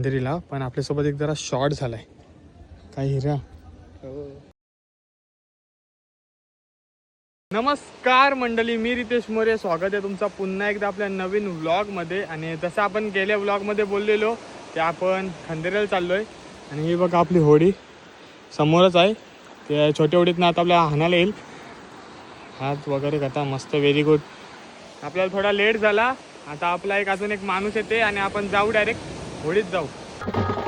अंधेरीला खंदेरीला पण आपल्यासोबत एक जरा शॉर्ट झालाय. काय हिरा? नमस्कार मंडळी मी रितेश मोरे. स्वागत आहे तुमचा पुन्हा एकदा आपल्या नवीन व्लॉगमध्ये. आणि जसं आपण गेल्या व्लॉगमध्ये बोललेलो ते आपण खंदेरीला चाललोय. आणि ही बघा आपली होडी. समोरच आहे. ते छोट्या होडीतनं आता आपल्याला हाणायला येईल. हात वगैरे करता मस्त व्हेरी गुड आपल्याला थोडा लेट झाला. आता आपला एक अजून एक माणूस येते आणि आपण जाऊ डायरेक्ट होडीत जाऊ. you.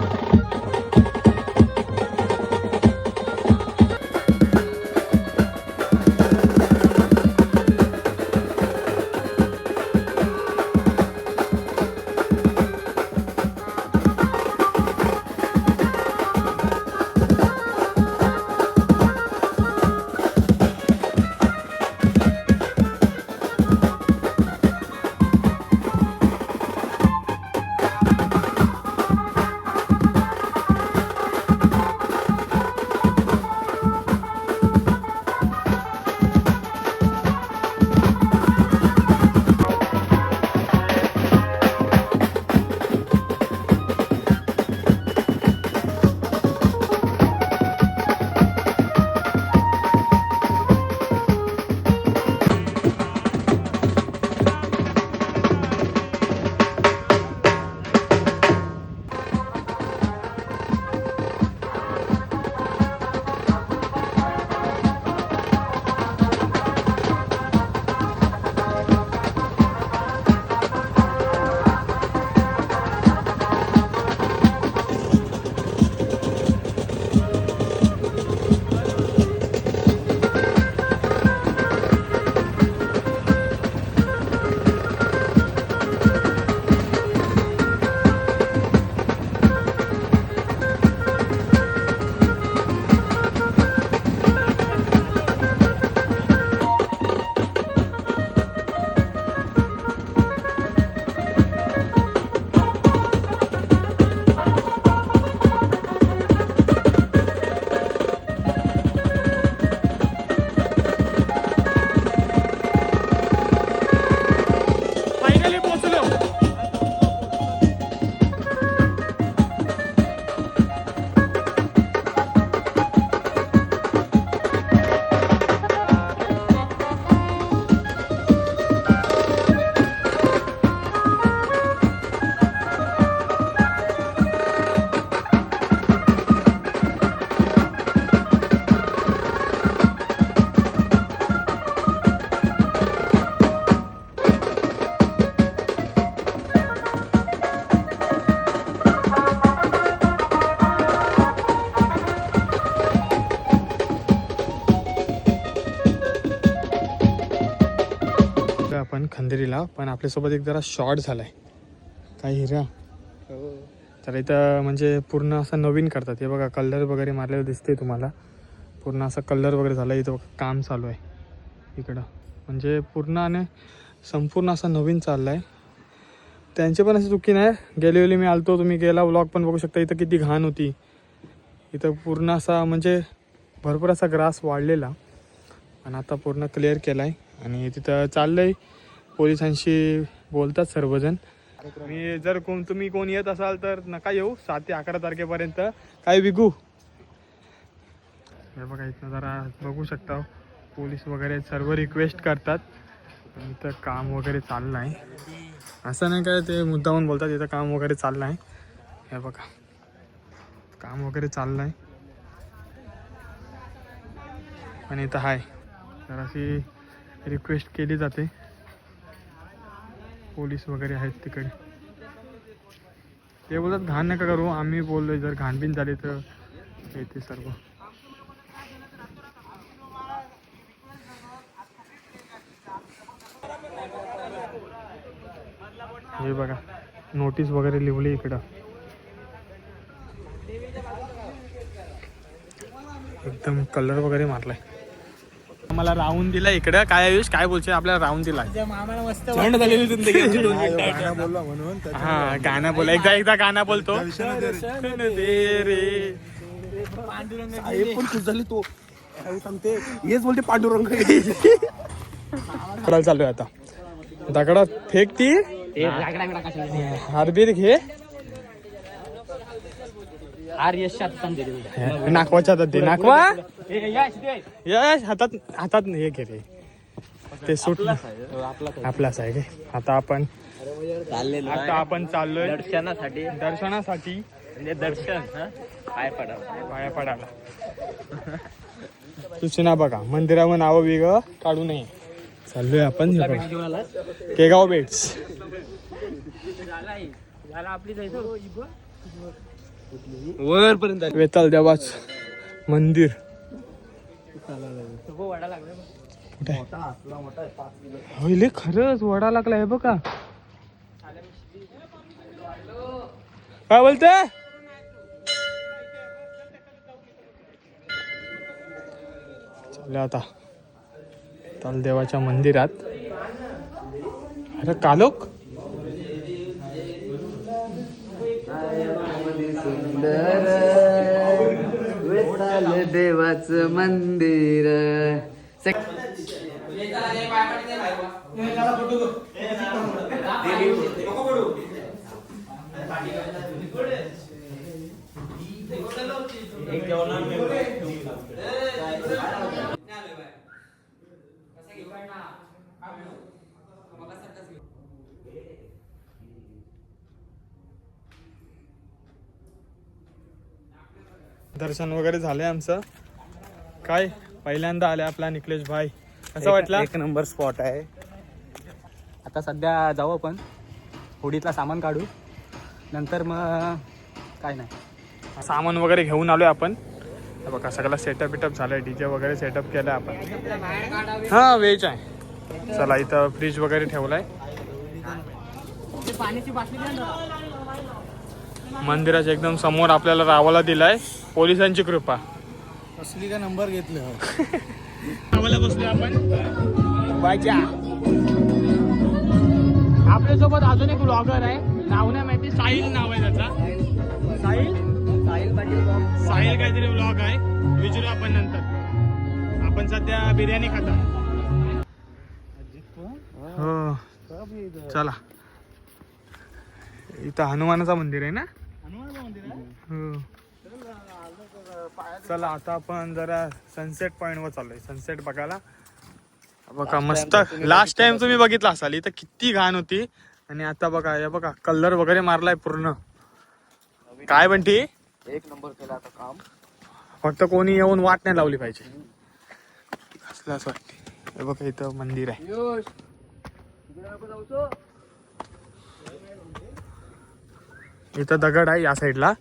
खंदेरीला पण आपल्यासोबत एक जरा शॉर्ट झालाय. काय हिरा? तर इथं म्हणजे पूर्ण असं नवीन करतात. हे बघा कलर वगैरे मारलेलं दिसते तुम्हाला. पूर्ण असा कलर वगैरे झाला इथं बघा काम चालू आहे. इकडं. म्हणजे पूर्ण आणि संपूर्ण असा नवीन चालला आहे त्यांची पण अशी चुकी नाही. गेले वेळी मी आलतो. तुम्ही गेला व्लॉग पण बघू शकता. इथं किती घाण होती. इथं पूर्ण असा म्हणजे भरपूर असा ग्रास वाढलेला. आणि आता पूर्ण क्लिअर केला आहे आणि तिथं चाललं आहे पोलिसांशी बोलतात सर्वजण. मी जर कोण तुम्ही कोण येत असाल तर नका येऊ. सात ते अकरा तारखेपर्यंत. काय विकू हे बघा इथं जरा बघू शकता. पोलीस वगैरे सर्व रिक्वेस्ट करतात. इथं काम वगैरे चाललं आहे असं नाही काय ते मुद्दामून बोलतात इथं काम वगैरे चाललं आहे हे बघा. काम वगैरे चाललं आहे पण इथं आहे तर अशी रिक्वेस्ट केली जाते. पोलीस वगैरे आहेत तिकडे. ते बोलतात घाण नका करू आम्ही बोललोय जर घाणबीन झाली तर येते सर्व. हे बघा नोटीस वगैरे लिहली इकडं. एकदम कलर वगैरे मारलाय. मला राहून दिला इकडं. काय आयुष? काय बोलचे आपल्याला राहून दिला. थंड झालेली जिंदगी बोलला म्हणून हा गाणं बोला एकदा एकदा गाणं बोलतो. दे रे. साहेब पण खुश झाली तो. काय सांगते. हेच बोलते पांडुरंग. करायला चालू आहे आता. दगडात फेक ती. हारबीर घे दिले नाकवाच्या हातात दे. नाकवा? यश हातात हातात हे घे रे. ते सुटलं आपला आपलाच आहे. रे. आता आपण आता आपण चाललोय दर्शनासाठी. दर्शनासाठी. म्हणजे दर्शन हा? पाय पडावं पाया पडायला. सूचना बघा मंदिरावर नावं वेगळं काढू नये. चाललोय आपण हे केगाव बेट्स झाला आपली वर पर्यंत वेताल देवाच मंदिर. होईल खरंच वडा लागला आहे बघा. काय बोलते? आता. तालदेवाच्या मंदिरात. अरे कालोक सुंदर विठ्ठल देवाच मंदिर. दर्शन वगैरे झालंय आमचं. काय? पहिल्यांदा आले आपला निकलेश भाई. कसं वाटला? एक नंबर स्पॉट आहे. आता सध्या जाऊ आपण. होडीतला सामान काढू. नंतर मग काय नाही. सामान वगैरे घेऊन आलोय आपण. हे बघा सगळं सेटअप बिटअप झालंय. डीजे वगैरे सेटअप केलंय आपण. हा व्हेज आहे. चला इथं फ्रीज वगैरे ठेवलाय. पाण्याची बाटली मंदिराच्या एकदम समोर आपल्याला रावाला दिलाय. पोलिसांची कृपा. असली का नंबर घेतले. रावाला बसलोय आपण. आपल्यासोबत अजून एक ब्लॉगर आहे. नाव नाही माहिती. साहिल नाव आहे त्याचा. साहिल? साहिल पाटील साहिल काहीतरी ब्लॉग आहे. विचारू आपण नंतर. आपण सध्या बिर्याणी खाता. हो. चला. इथं हनुमानाचं मंदिर आहे ना? चला आता आपण जरा सनसेट पॉइंट वर चाललोय. सनसेट बघायला. बघा मस्त. लास्ट टाइम तुम्ही बघितला असाल. इथं किती घाण होती. आणि आता बघा हे बघा कलर वगैरे मारलाय पूर्ण. काय म्हणती एक नंबर केला आता काम. फक्त कोणी येऊन वाट नाही लावली पाहिजे. असलं असं वाटते हे बघा इथं मंदिर आहे. इथं दगड आहे या साईडला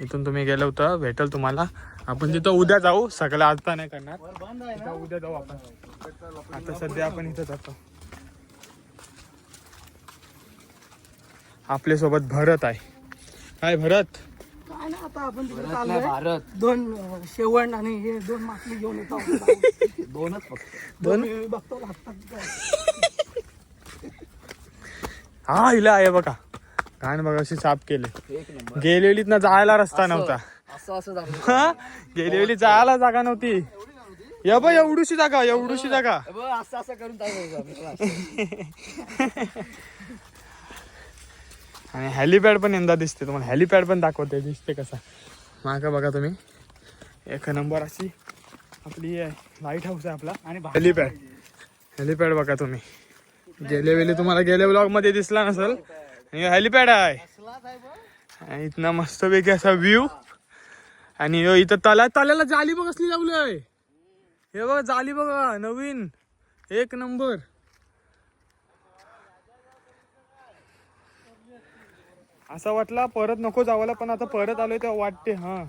इथून तुम्ही गेलं होतं भेटल तुम्हाला. आपण तिथं उद्या जाऊ सगळं आता नाही करणार. उद्या जाऊ आपण. आता सध्या आपण इथं जातो. आपल्यासोबत भरत आहे. काय भरत? आता आपण भारत दोन शेवण आणि हे दोन मासली घेऊन येतो दोनच फक्त. दोन बघतो लागतात. हा हिला आहे बघा. घाण बघा अशी साफ केले. गेलेलीत ना जायला रस्ता नव्हता? गेलेली जायला जागा नव्हती. या बा एवढूशी जागा एवढूशी जागा. असं असं करून आणि हेलिपॅड पण यंदा दिसते तुम्हाला. हेलिपॅड पण दाखवते दिसते कसा. मागा बघा तुम्ही. एक नंबर अशी आपली लाइट हाऊस आहे आपला. आणि हेलिपॅड हेलिपॅड बघा तुम्ही. गेले वेळी तुम्हाला गेल्या ब्लॉगमध्ये दिसला नसेल. हेलिपॅड आहे. आणि इथनं मस्तपैकी असा व्ह्यू आणि इथं तला तल्याला जाली बघ असली लावलंय. हे बघा जाली बघा नवीन. एक नंबर. असं वाटला परत नको जावायला पण आता परत आलोय तेव्हा वाटते हा.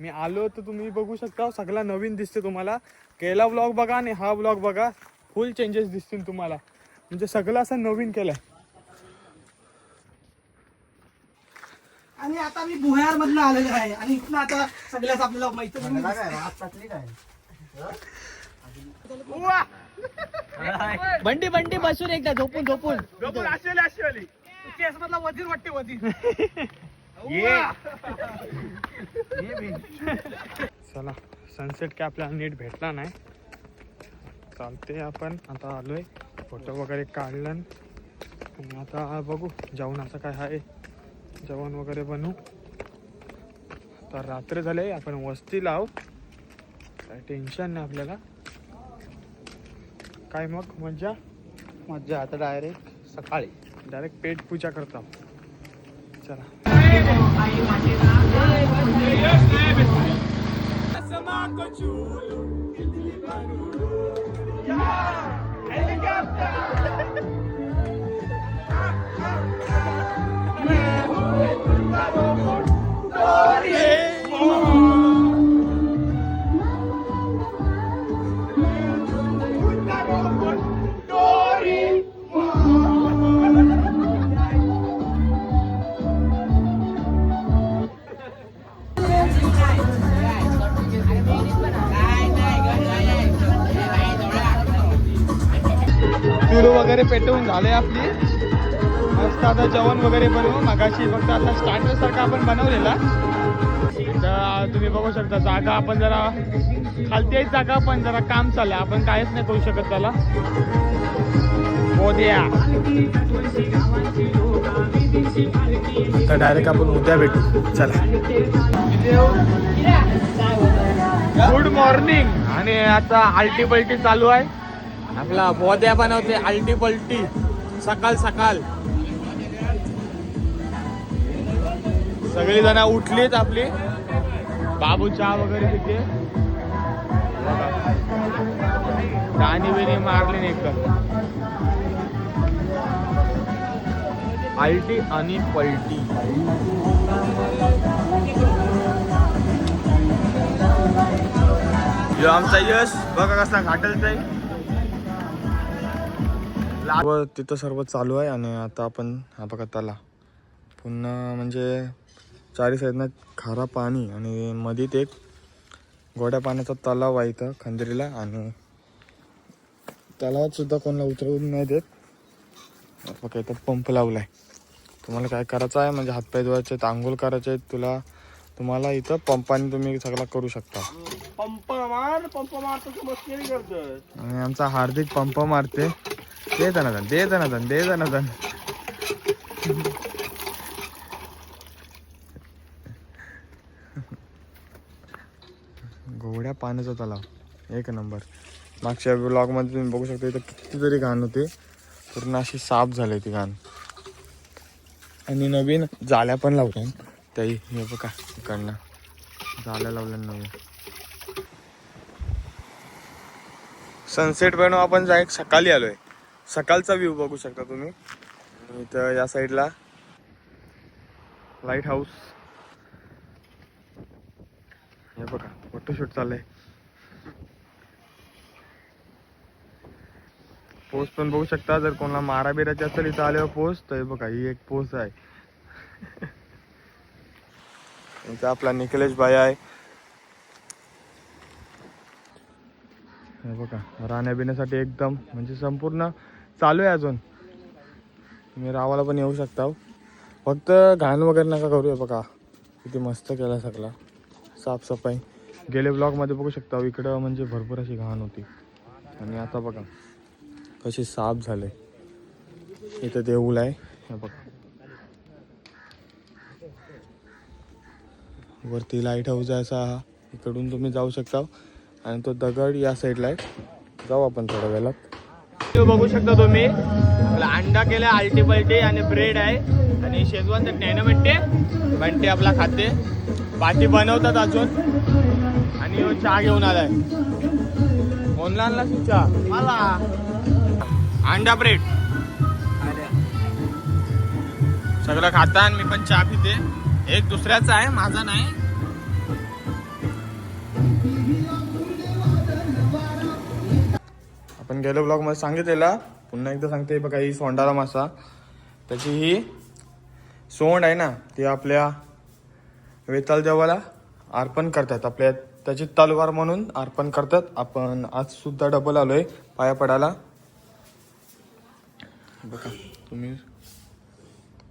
मी आलो तर तुम्ही बघू शकता सगळा नवीन दिसते तुम्हाला. गेला व्लॉग बघा आणि हा व्लॉग बघा. फुल चेंजेस दिसतील तुम्हाला. म्हणजे सगळं असं नवीन केलंय. आणि आता मी भुयार मधनं आलेलो आहे. आणि इथनं आता सगळ्याच आपल्याला मैत्रिणी बंडी बंडी बसून एकदा झोपून झोपून. मधला वजीर वाटते वजीर. चला सनसेट काय आपल्याला नीट भेटला नाही. चालते आपण. आता आलोय. फोटो वगैरे काढलं. आणि आता बघू जाऊन असं काय आहे. जेवण वगैरे बनवू. तर रात्र झाले आपण वस्ती लाव. काय टेन्शन नाही आपल्याला. काय मग? मज्जा? मज्जा आता डायरेक्ट सकाळी. डायरेक्ट पेट पूजा करतो चला. चुरू वगैरे पेटवून झाले आपली. मस्त आता जेवण वगैरे बनवू. मगाशी फक्त आता स्टार्टर सारखा आपण बनवलेला. तर तुम्ही बघू शकता जागा आपण जरा खालती जागा पण जरा काम चाललंय. आपण काहीच नाही करू शकत त्याला. मोद्या तर डायरेक्ट आपण उद्या भेटू. चला. गुड मॉर्निंग आणि आता आल्टी पलटी चालू आहे. आपला बोद्या बनवते आलटी पलटी सकाळ सकाळ सगळी जण उठलीत आपली. बाबू चहा वगैरे तिथे दाणी बिणी मारली नाही एकदम आल्टी आणि पलटी. आमचा यश बघा कसा घाटलतय. व तिथं सर्व चालू आहे आणि आता आपण हा बघा तला पुन्हा म्हणजे चारी साईडनं खारा पाणी आणि मधीत एक गोड्या पाण्याचा तलाव आहे इथं खंदेरीला. आणि तलावात सुद्धा कोणाला उतरवून नाही देत. बघा इथं पंप लावलाय. तुम्हाला काय करायचं आहे? म्हणजे हातपाय धुवायचे आंघोळ करायचे तुला तुम्हाला इथं पंपाने तुम्ही सगळं करू शकता. पंप मार पंप मारतो आणि आमचा हार्दिक पंप मारते. दे दनादन दे दनादन दे दनादन गोड्या पाण्याचा तलाव एक नंबर. मागच्या ब्लॉगमध्ये तुम्ही बघू शकता इथं कितीतरी घाण होते. पूर्ण अशी साफ झाले ती घाण. आणि नवीन जाळ्या पण लावल्या. त्याही हे बघा इकडनं. जाळ्या लावल्या नवीन. सनसेट बनव आपण जाय सकाळी आलोय. सकाळचा व्ह्यू बघू शकता तुम्ही. इथं या साईडला लाइट हाऊस हे बघा फोटोशूट चाललंय. पोस्ट पण बघू शकता जर कोणाला मारा बिराची असेल इथं आल्यावर पोस्ट तर हे बघा ही एक पोस्ट आहे. इथं आपला निखिलेश भाई आहे. हे बघा राहण्या बिण्यासाठी एकदम म्हणजे संपूर्ण चालू आहे अजून. तुम्ही रावाला पण येऊ शकता हो. फक्त घाण वगैरे नका करू बघा. किती मस्त केला सगळा. साफसफाई. गेले ब्लॉगमध्ये बघू शकता हो, इकडं म्हणजे भरपूर अशी घाण होती. आणि आता बघा कशी साफ झाले. इथं देऊल आहे हे बघा. वरती लाइट हाऊस आहे असा. हा इकडून तुम्ही जाऊ शकता हो. आणि तो दगड या साईडला आहे. जाऊ आपण थोड्या वेळात. बघू शकता तुम्ही. आपला अंडा केला आलटी पलटी आणि ब्रेड आहे. आणि शेजवान चटणी आहे ना म्हणते म्हणते आपला खाते. पाठी बनवतात अजून. आणि चहा घेऊन आलाय. कोणला आणला चहा. मला. अंडा ब्रेड सगळं खाता आणि मी पण चहा पिते. एक दुसऱ्याचा आहे माझा नाही. आपण गेलो ब्लॉगमध्ये सांगितलेला. पुन्हा एकदा सांगते बघा ही सोंडाला मासा. त्याची ही सोंड आहे ना ती आपल्या वेताल देवाला अर्पण करतात. आपल्या त्याची तलवार म्हणून अर्पण करतात. आपण आज सुद्धा डबल आलोय पाया पडायला. बघा तुम्ही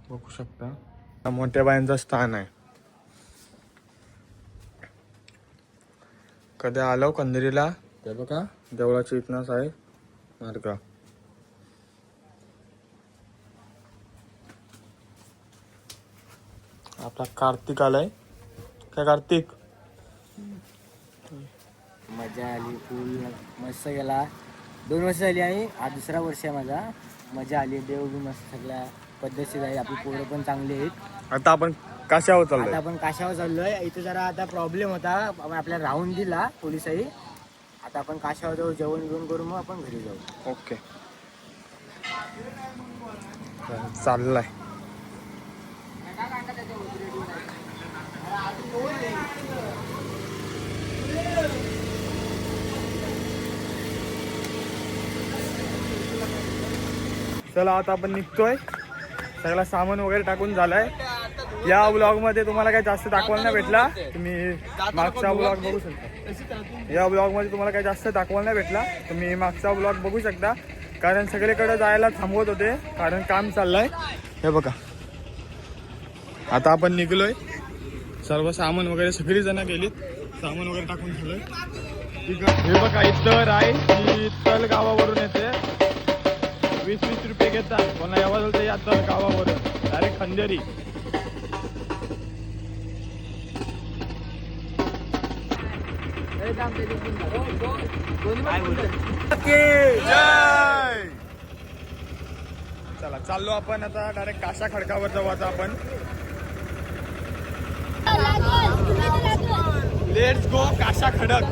बघू शकता. मोठ्या बायांचं स्थान आहे. कधी आलो कंदिरीला? ते बघा. देवळाचा इतिहास आहे. मार्ग आपला कार्तिक आलाय. काय कार्तिक? मजा आली फुल मस्त गेला. दोन वर्ष झाली आणि हा दुसरा वर्ष आहे माझा. मजा आली. देव बी मस्त सगळ्या पद्धतशीर आहे. आपली पोरं पण चांगली आहेत. आता आपण काशावर आता चाललोय आपण काशावर चाललोय? इथे जरा आता प्रॉब्लेम होता. आपण आपल्याला राहून दिला पोलिसही आता आपण काशावर जाऊ जेवण बिवण करू मग आपण घरी जाऊ. ओके. चाललाय. चला आता आपण निघतोय. सगळा सामान वगैरे टाकून झालाय. या ब्लॉगमध्ये तुम्हाला काही जास्त दाखवायला नाही भेटला. तुम्ही मागचा ब्लॉग बघू शकता. या ब्लॉगमध्ये तुम्हाला काही जास्त दाखवायला नाही भेटला. तुम्ही मागचा ब्लॉग बघू शकता. कारण सगळीकडे जायला थांबवत होते. कारण काम चाललंय. हे बघा. आता आपण निघलोय. सर्व सामान वगैरे सगळी जण गेलीत. सामान वगैरे टाकून झालंय. हे बघा इतर आहे ती तल गावावरून येते. वीस वीस रुपये घेतात. कोणा यावं झालं तर या तल गावावरून डायरेक्ट खंदेरी. चला चाललो आपण आता डायरेक्ट काशा खडकावर जाऊ आता आपण. लेट्स गो काशा खडक.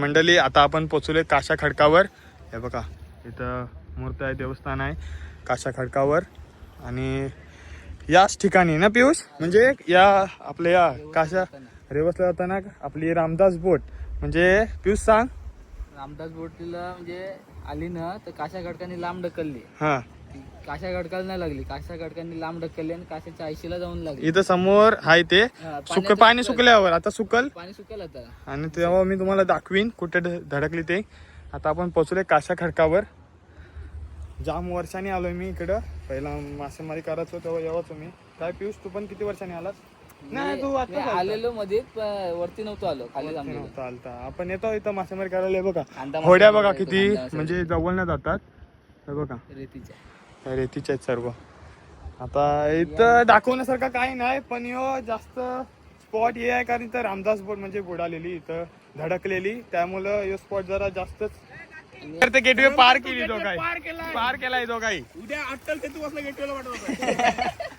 मंडळी आता आपण पोचलोय काशा खडकावर. हे बघा इथं मूर्त आहे देवस्थान आहे काशा खडकावर. आणि याच ठिकाणी ना पियुष? म्हणजे या आपल्या या काशा रेवसला जाताना आपली रामदास बोट. म्हणजे पियुष सांग. रामदास बोटीला म्हणजे आली ना तर काशा गडकांनी लांब ढकलली. हा. काशा गडकाला नाही लागली. काशा गडकांनी लांब ढकलली आणि काशाच्या आयशीला जाऊन लागली. इथं समोर आहे ते. सुक पाणी सुकल. सुकल्यावर. आता सुकल. पाणी सुकेल आता. आणि तेव्हा मी तुम्हाला दाखवीन कुठे धडकली ते. आता आपण पोचलोय काशा खडकावर जाम वर्षांनी आलोय मी इकडं. पहिला मासेमारी करायचो तेव्हा यावाच मी. काय पियुष तू पण किती वर्षांनी आलास? नाही तू मी आता आलेलो मध्ये वरती नव्हतो आलो खाली थांबलेलो. नव्हता आलता. आपण येतो इथं मासेमारी करायला. हे बघा कांदा होड्या बघा येतो, किती कांदा मासा म्हणजे जवळ जातात. हे बघा. रेतीच्या. या रेतीचे आहेत सर्व. आता इथं दाखवण्यासारखं काही नाही पण यो जास्त स्पॉट हे आहे कारण इथं रामदास बोट म्हणजे बुडालेली इथं धडकलेली. त्यामुळं यो स्पॉट जरा जास्तच तर ते गेटवे पार केली जो काही. पार केलाय. जो काही. उद्या अट्टल ते तू असला गेटवेला वाटत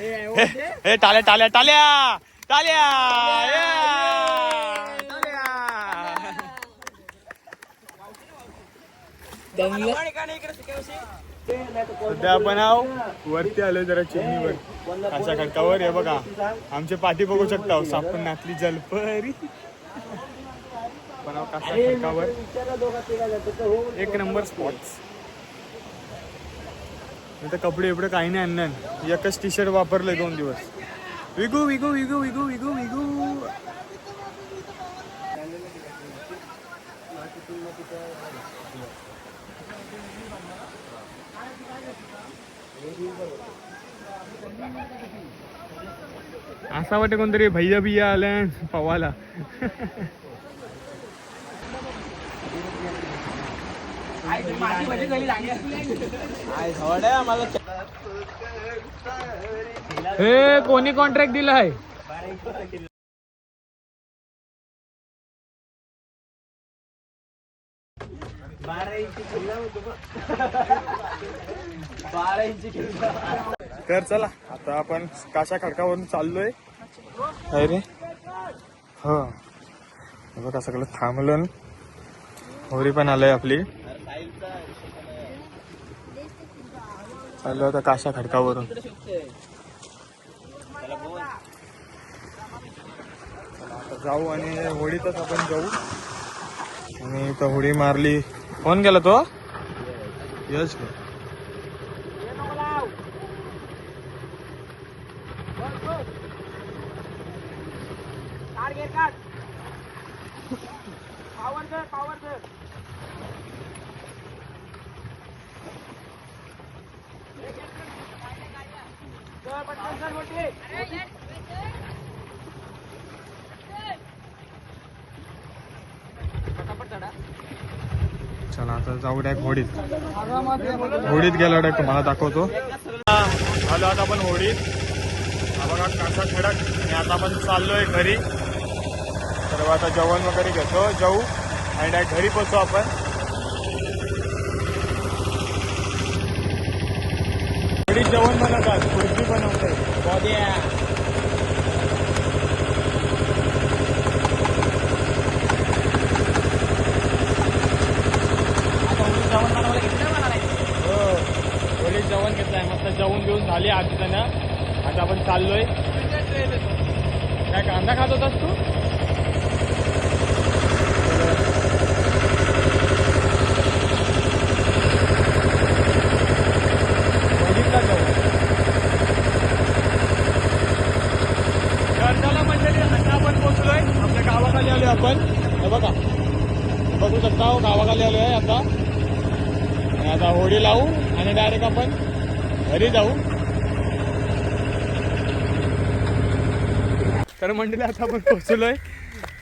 हे टाल्या टाल्या टाल्या. टाल्या. सध्या आपण आहो वरती आलोय जरा चिमणीवर. अशा खडकावर. हे बघा. आमचे पाठी बघू शकता हो, सापण नातली जलपरी. पण खडकावर. एक नंबर स्पॉट्स इथं कपडे एवढे काही नाही आणणार एकच टी शर्ट वापरलं दोन दिवस. विगू विगू विगू विगू विगू विगू. असा वाटतं कोणतरी भैया बिया आल्या पवाला. हे कोणी कॉन्ट्रॅक्ट दिलाय तर चला आता आपण काशा खडकावरून चाललोय. काय रे. बघा सगळं थांबलं. होरी पण आलंय आपली. चाललो आता काशा खडकावरून. जाऊ आणि होळीतच आपण जाऊ. आणि इथं होळी मारली. फोन केला तो? यश का? चला आता जाऊ डायरेक्ट होडीत होडीत गेलो डायरेक्ट तुम्हाला दाखवतो. आलो आता आपण होडीत हा बघा कासा खडक. आणि आता आपण चाललोय घरी. तर आता जेवण वगैरे घेतो. जाऊ. आणि डायरेक्ट घरी पोचतो आपण. घरी जेवण बनवतात. खुर्ची बनवते हो वडील आता घेतलंय मस्त घेऊन झाले आधी त्यांना आता आपण चाललोय. काय कांदा खात होतास तू? वडीलला जाऊ तर चला मंडळी आता आपण पोहोचलोय. आपल्या गावाखाली आलोय आपण. हे बघा. बघू शकता हो, गावाखाली आलोय आता. आणि आता होडी लावू आणि डायरेक्ट आपण घरी जाऊ. तर मंडळी आता आपण पोहोचलोय.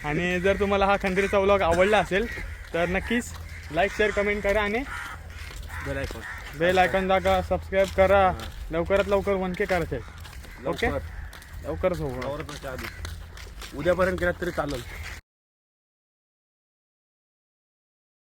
आणि जर तुम्हाला हा खंदिरीचा व्लॉग आवडला असेल तर नक्कीच लाईक शेअर कमेंट करा आणि बेल आयकॉन जागा सबस्क्राईब करा. लवकरात लवकर वन के करायचे ओके? लवकरच हो उद्यापर्यंत गेलात तरी चालेल.